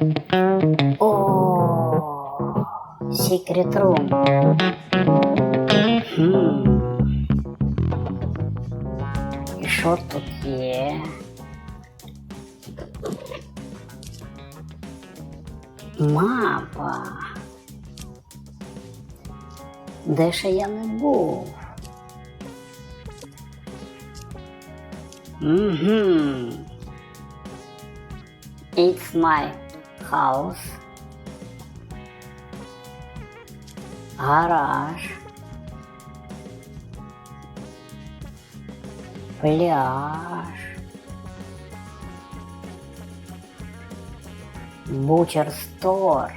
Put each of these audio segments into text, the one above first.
О, Room. Хм. І що тут є? Мапа. Де ще я не був? Угу. It's my house. Гараж. Пляж. Бучер стор.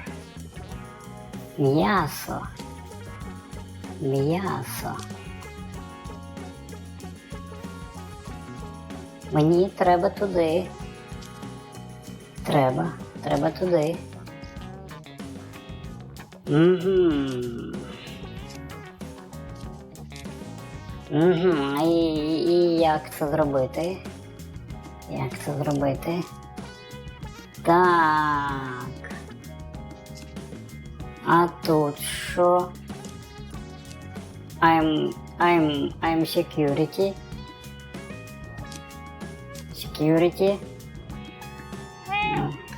М'ясо. М'ясо. Мені треба туди. Треба, треба туди. Угу. Угу. І, і як це зробити? Як це зробити? Так. А тут що? I'm I'm I'm security. Security.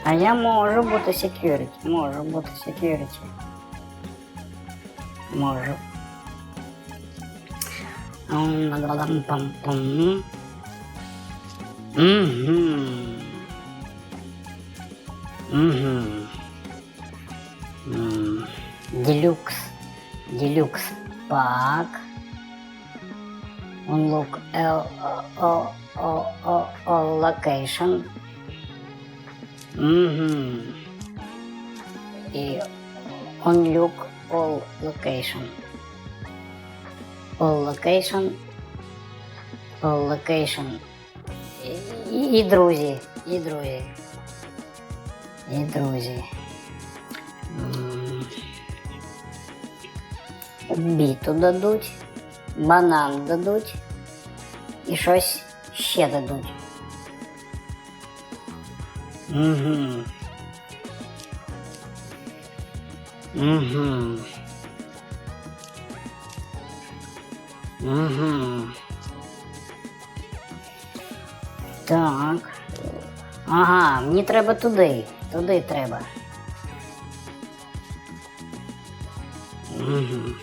А я можу бути security. Можу бути security. Можу. Пам-пам-пам. Мгм. Мгм. М, Делюкс. Делюкс пак. Unlock L O O O O location. Мгм. І unlock all location. All location. All location. І, і друзі, і друзі. І друзі. М. Біту дадуть, банан дадуть і щось ще дадуть. Угу. Угу. Угу. Так. Ага, мені треба туди. Туди треба. Угу.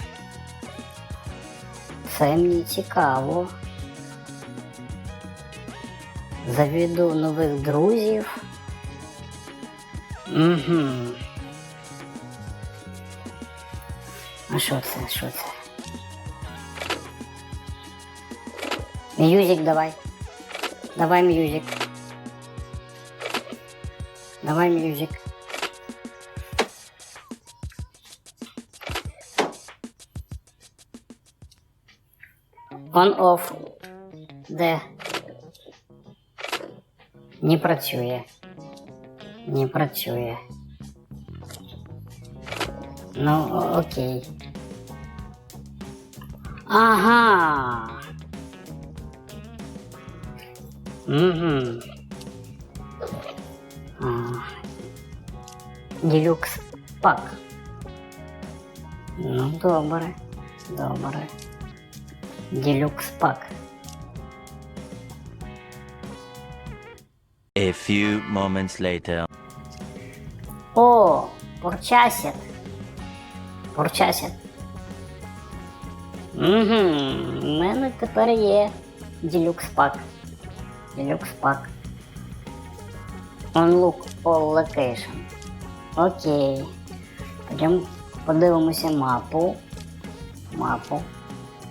Це мені цікаво. Заведу нових друзів. Угу. А що це? Що це? Мюзик давай. Давай мюзик. Давай мюзик. On off. Де? Не працює. Не працює. Ну, окей. Ага. Угу. А. Делюкс пак. Ну, добре. Добре. Делюкс пак. A few moments later. О, порчасят. Порчасят. Угу, у мене тепер є делюкс пак. Делюкс пак. Unlock all location. Окей. Пойдем подивимося мапу. Мапу.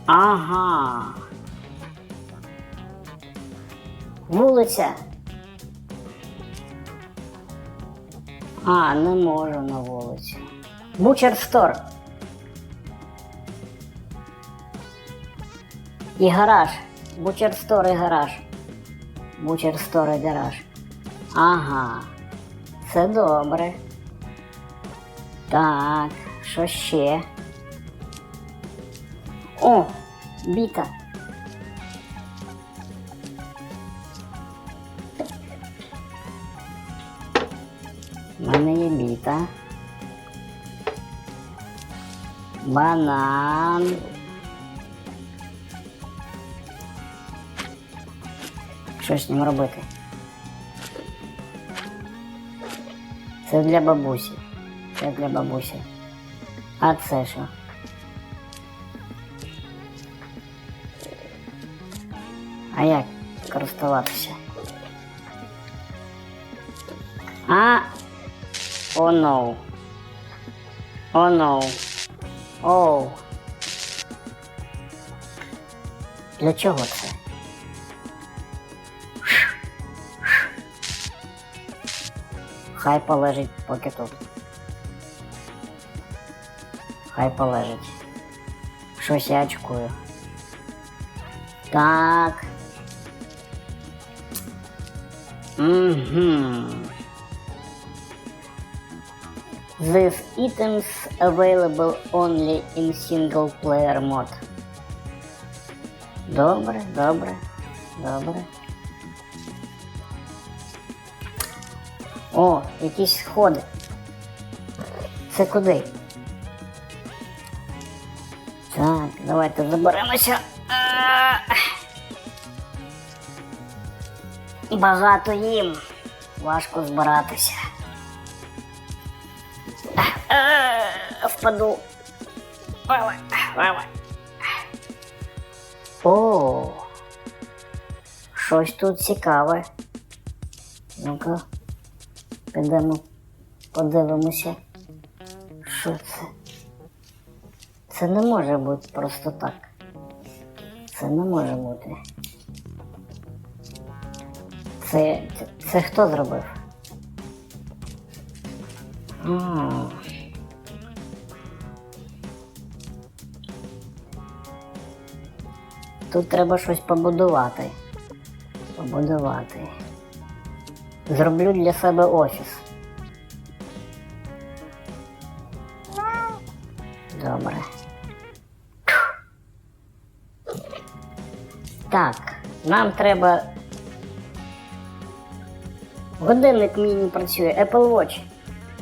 Ага. Вулиця. А, не можу на вулицю. Бучер стор. І гараж. Бучер стор і гараж. Бучер стор і гараж. Ага. Це добре. Так, що ще? О, біта. Мене є біта. Банан. Що з ним робити? Це для бабусі. Це для бабусі. А це що? А як користуватися? А. О, no. О, no. Оу. Для чого це? Хай полежить поки тут. Хай полежить. Щось я очкую. Так. Угу. These items available only in single player mode. Добре, добре, добре. О, якісь сходи. Це куди? Так, давайте заберемося. Багато їм. Важко збиратися. А, Впаду. О, щось тут цікаве. Ну-ка, підемо, подивимося. Що це? Це не може бути просто так. Це не може бути. Це, це, це хто зробив? М. Тут треба щось побудувати. Побудувати. Зроблю для себе офіс. Добре. Так, нам треба. Годинник мій не працює. Apple Watch.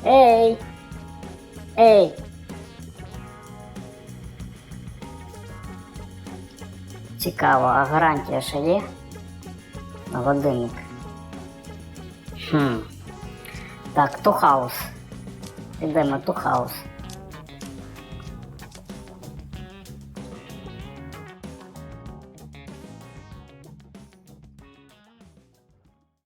Ей! Ей! Цікаво, а гарантія ще є? На годинник. Хм. Так, ту хаус. Ідемо ту хаус.